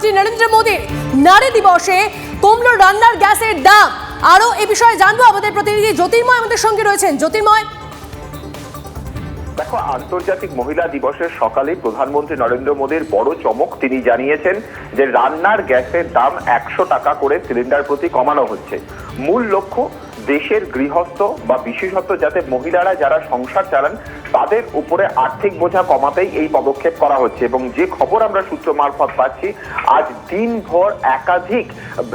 প্রধানমন্ত্রী নরেন্দ্র মোদীর নারী দিবসে কমলো রান্নার গ্যাসের দাম। আরও এ বিষয়ে জানব আমাদের প্রতিনিধি জ্যোতির্ময় আমাদের সঙ্গে রয়েছেন। জ্যোতির্ময়। দেখো, আন্তর্জাতিক মহিলা দিবসের সকালে প্রধানমন্ত্রী নরেন্দ্র মোদীর বড় চমক তিনি জানিয়েছেন যে রান্নার গ্যাসের দাম একশো টাকা করে সিলিন্ডার প্রতি কমানো হচ্ছে। মূল লক্ষ্য দেশের গৃহস্থ বা বিশেষত যাতে মহিলারা যারা সংসার চালান, তাদের উপরে আর্থিক বোঝা কমাতেই এই পদক্ষেপ করা হচ্ছে। এবং যে খবর আমরা সূত্র মারফত পাচ্ছি, আজ দিনভর একাধিক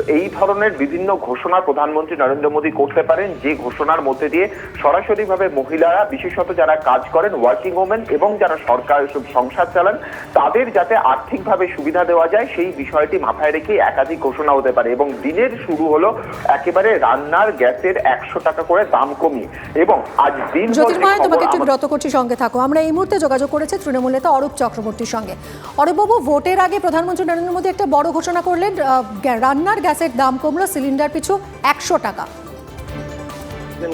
এই ধরনের বিভিন্ন ঘোষণা প্রধানমন্ত্রী নরেন্দ্র মোদী করতে পারেন। যে ঘোষণার মধ্যে দিয়ে সরাসরিভাবে মহিলারা, বিশেষত যারা কাজ করেন ওয়ার্কিং ওমেন এবং যারা সরকার সংসার চালান, তাদের যাতে আর্থিকভাবে সুবিধা দেওয়া যায়, সেই বিষয়টি মাথায় রেখে একাধিক ঘোষণা হতে পারে। এবং দিনের শুরু হলো একেবারে রান্নার গ্যাসের একশো টাকা করে দাম কমিয়ে এবং আজ দিন জ্যোতির্ময় তোমাকে একটু বিরত করছি সঙ্গে থাকো। আমরা এই মুহূর্তে যোগাযোগ করেছি তৃণমূল নেতা অরূপ চক্রবর্তীর সঙ্গে। অরূপবাবু ভোটের আগে প্রধানমন্ত্রী নরেন্দ্র মোদী একটা বড় ঘোষণা করলেন আহ, রান্নার গ্যাসের দাম কমলো সিলিন্ডার পিছু একশো টাকা।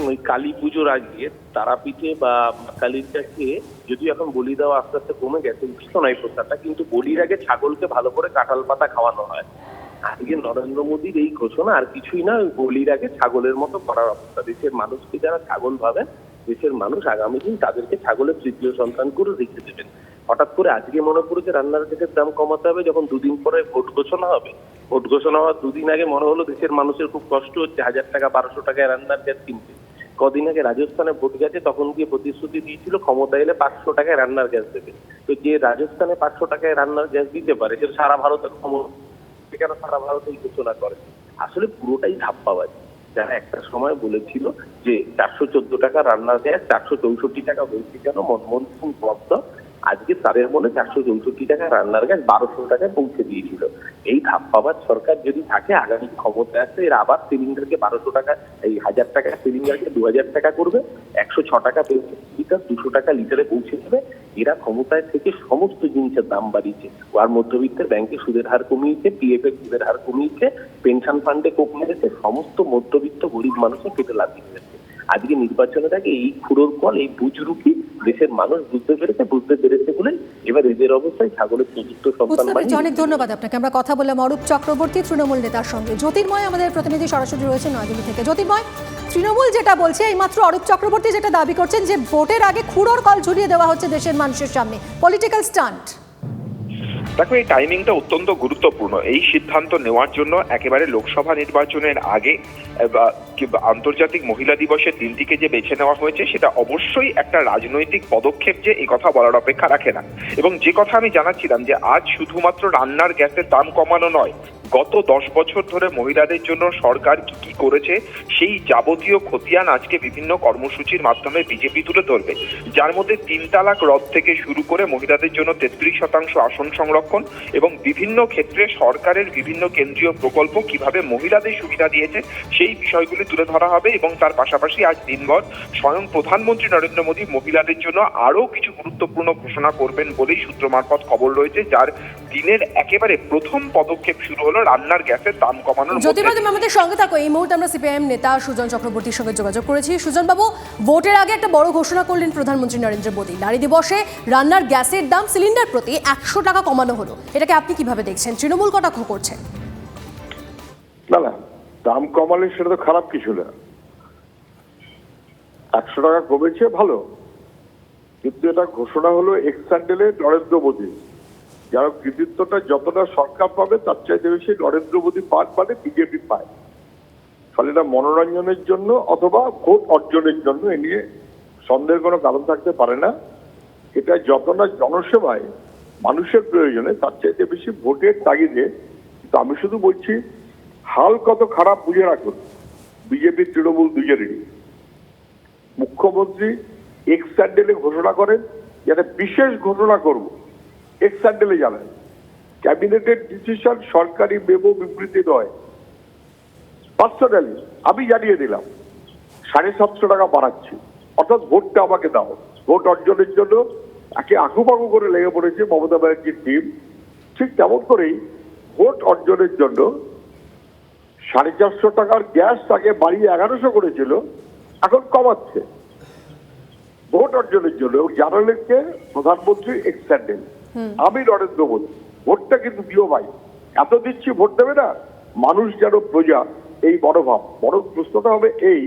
ওই কালী পুজোর আগে তারাপীঠে বা মা কালীর কাছে যদিও এখন বলি দেওয়া আস্তে আস্তে কমে গেছে উঠিত নয় প্রথাটা কিন্তু বলির আগে ছাগলকে ভালো করে কাঁঠাল পাতা খাওয়ানো হয়। আজকে নরেন্দ্র মোদীর এই ঘোষণা আর কিছুই না বলির আগে ছাগলের মতো করার অবস্থা। দেশের মানুষকে যারা ছাগল ভাবেন, দেশের মানুষ আগামী দিন তাদেরকে ছাগলের তৃতীয় সন্তান করে রেখে দেবেন। হঠাৎ করে আজকে মনে পড়েছে রান্নার গ্যাসের দাম কমাতে হবে, যখন দুদিন পরে ভোট ঘোষণা হবে। ভোট ঘোষণা হওয়ার দুদিন আগে মনে হলো দেশের মানুষের খুব কষ্ট হচ্ছে, হাজার টাকা, বারোশো টাকায় রান্নার গ্যাস কিনতে। কদিন আগে রাজস্থানে ভোট গেছে, তখন গিয়ে প্রতিশ্রুতি দিয়েছিল ক্ষমতা এলে পাঁচশো টাকায় রান্নার গ্যাস দেবে। তো যে রাজস্থানে পাঁচশো টাকায় রান্নার গ্যাস দিতে পারে, সে সারা ভারতের ক্ষমতা কেন সারা ভারত ঘোষণা করে? আসলে পুরোটাই ধাপ্পাবাজি। যারা একটা সময় বলেছিল যে চারশো চোদ্দ টাকা রান্নার দেয়, চারশো চৌষট্টি টাকা হয়েছে কেন? মনমোহন সিং বক্তা আজকে তাদের মনে চারশো চৌষট্টি টাকা রান্নার গ্যাস বারোশো টাকায় পৌঁছে দিয়েছিল। এই ধাপ্পাবাজ সরকার যদি থাকে, আগামী ক্ষমতা আসছে এরা আবার সিলিন্ডারকে বারোশো টাকা, এই হাজার টাকা সিলিন্ডারকে দু হাজার টাকা করবে, একশো ছ টাকা লিটার, দুশো টাকা লিটারে পৌঁছে দেবে। এরা ক্ষমতায় থেকে সমস্ত জিনিসের দাম বাড়িয়েছে। আর মধ্যবিত্তের ব্যাংকে সুদের হার কমিয়েছে, পিএফ এর সুদের হার কমিয়েছে, পেনশন ফান্ডে কোপ মেরেছে, সমস্ত মধ্যবিত্ত গরিব মানুষের পেটে লাগিয়ে দিয়েছে আজকে নির্বাচনের আগে এই খুঁড়োর কল, এই বুজরুকি দেশের মানুষ বুঝতে পেরেছে বুঝতে পেরেছে বলে এবার এদের অবস্থায় ছাগলের চতুর্থ সন্তান অনেক ধন্যবাদ আপনাকে। আমরা কথা বললাম অরূপ চক্রবর্তী তৃণমূল নেতার সঙ্গে। জ্যোতির্ময় আমাদের প্রতিনিধি সরাসরি রয়েছে নয়াদিল্লি থেকে। জ্যোতির্ময় তৃণমূল যেটা বলছে এইমাত্র অরূপ চক্রবর্তী যেটা দাবি করছেন যে ভোটের আগে খুঁড়োর কল ঝুলিয়ে দেওয়া হচ্ছে দেশের মানুষের সামনে। পলিটিক্যাল স্টান্ট দেখো, এই টাইমিংটা অত্যন্ত গুরুত্বপূর্ণ। এই সিদ্ধান্ত নেওয়ার জন্য একেবারে লোকসভা নির্বাচনের আগে আন্তর্জাতিক মহিলা দিবসের দিনটিকে যে বেছে নেওয়া হয়েছে, সেটা অবশ্যই একটা রাজনৈতিক পদক্ষেপ যে এই কথা বলার অপেক্ষা রাখে না। এবং যে কথা আমি জানাচ্ছিলাম যে, আজ শুধুমাত্র রান্নার গ্যাসের দাম কমানো নয় গত দশ বছর ধরে মহিলাদের জন্য সরকার কি কি করেছে, সেই যাবতীয় খতিয়ান আজকে বিভিন্ন কর্মসূচির মাধ্যমে বিজেপি তুলে ধরবে। যার মধ্যে তিন তালাক রদ থেকে শুরু করে মহিলাদের জন্য তেত্রিশ শতাংশ আসন সংরক্ষণ এবং বিভিন্ন ক্ষেত্রে সরকারের বিভিন্ন কেন্দ্রীয় প্রকল্প কীভাবে মহিলাদের সুবিধা দিয়েছে, সেই বিষয়গুলি তুলে ধরা হবে এবং তার পাশাপাশি আজ দিনভর স্বয়ং প্রধানমন্ত্রী নরেন্দ্র মোদী মহিলাদের জন্য আরও কিছু গুরুত্বপূর্ণ ঘোষণা করবেন বলেই সূত্র মারফত খবর রয়েছে, যার দিনের একেবারে প্রথম পদক্ষেপ শুরু হলো রান্নার গ্যাসের দাম কমানোর জ্যোতির্ময় আমাদের সঙ্গে থাকো। এই মুহূর্তে আমরা সিপিআইএম নেতা সুজন চক্রবর্তীর সঙ্গে যোগাযোগ করেছি। সুজন বাবু ভোটের আগে একটা বড় ঘোষণা করলেন প্রধানমন্ত্রী নরেন্দ্র মোদী। নারী দিবসে রান্নার গ্যাসের দাম সিলিন্ডার প্রতি একশো টাকা কমানো হলো। এটাকে আপনি কীভাবে দেখছেন? তৃণমূল কটাক্ষ করছে। না না দাম কমালে সেটা তো খারাপ কিছু না। একশো টাকা কমেছে ভালো। কিন্তু এটা ঘোষণা হলো এক্সান্ডেলে নরেন্দ্র মোদী যার কৃতিত্বটা যতটা সরকার পাবে, তার চাইতে বেশি নরেন্দ্র মোদী পান মানে বিজেপি পায়। ফলে এটা মনোরঞ্জনের জন্য অথবা ভোট অর্জনের জন্য এ নিয়ে সন্দেহের কোনো কারণ থাকতে পারে না। এটা যতটা জনসেবায় মানুষের প্রয়োজনে, তার চাইতে বেশি ভোটের তাগিদে কিন্তু আমি শুধু বলছি, হাল কত খারাপ বুঝে রাখুন। বিজেপি, তৃণমূল দুজনেরই। মুখ্যমন্ত্রী এক্স স্যান্ডেলে ঘোষণা করেন, যাতে বিশেষ ঘোষণা করব। এক্স স্যান্ডেলে জানান। ক্যাবিনেটের ডিসিশন সরকারি মেমো বিবৃতি নয়। পার্সোনালি আমি জানিয়ে দিলাম, সাড়ে সাতশো টাকা বাড়াচ্ছি। অর্থাৎ ভোটটা আমাকে দাও। ভোট অর্জনের জন্য একে আঁকুপাকু করে লেগে পড়েছে মমতা ব্যানার্জির টিম ঠিক তেমন করেই ভোট অর্জনের জন্য সাড়ে চারশো টাকার গ্যাস তাকে বাড়িয়ে এগারোশো করেছিল, এখন কমাচ্ছে। ভোট অর্জনের জন্য জানালেনকে প্রধানমন্ত্রী এক্সট্যান্ডেল আমি নরেন্দ্র মোদী ভোটটা কিন্তু দিও ভাই। এত দিচ্ছি ভোট দেবে না? মানুষ যেন প্রজা এই মনোভাব। বড় প্রশ্নটা হবে এই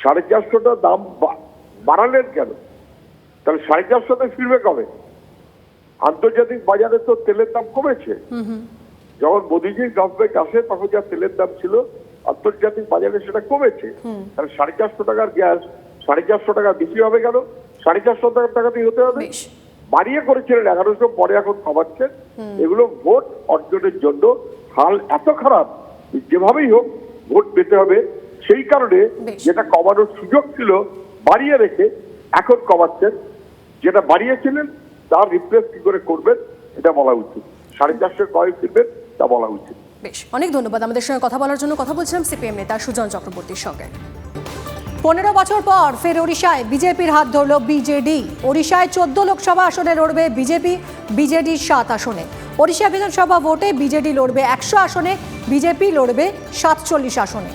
সাড়ে চারশোটা দাম বাড়ালেন কেন? তাহলে সাড়ে চারশোতে ফিরবে কবে? আন্তর্জাতিক বাজারে তো তেলের দাম কমেছে। যখন মোদীজির গভর্নমেন্ট আসে তখন যা তেলের দাম ছিল আন্তর্জাতিক বাজারে সেটা কমেছে। তাহলে সাড়ে চারশো টাকার গ্যাস সাড়ে চারশো টাকা বেশি হবে কেন? সাড়ে চারশো টাকার টাকাতেই হতে হবে। বাড়িয়ে করেছিলেন এগারোশো পরে এখন কমাচ্ছেন। এগুলো ভোট অর্জনের জন্য হাল এত খারাপ যেভাবেই হোক ভোট পেতে হবে। সেই কারণে যেটা কমানোর সুযোগ ছিল বাড়িয়ে রেখে এখন কমাচ্ছেন। যেটা বাড়িয়েছিলেন তার রিপ্লেস কি করে করবেন এটা বলা উচিত। সাড়ে চারশো কয় ফিরবেন তা বলা উচিত। বেশ অনেক ধন্যবাদ। আমাদের সঙ্গে কথা বলার জন্য কথা বলছিলাম সিপিএম নেতা সুজন চক্রবর্তীর সঙ্গে। পনেরো বছর পর ফের ওড়িশায় বিজেপির হাত ধরল বিজেডি। ওড়িশায় চোদ্দ লোকসভা আসনে লড়বে বিজেপি, বিজেডি সাত আসনে। ওড়িশা বিধানসভা ভোটে বিজেডি লড়বে একশো আসনে, বিজেপি লড়বে সাতচল্লিশ আসনে।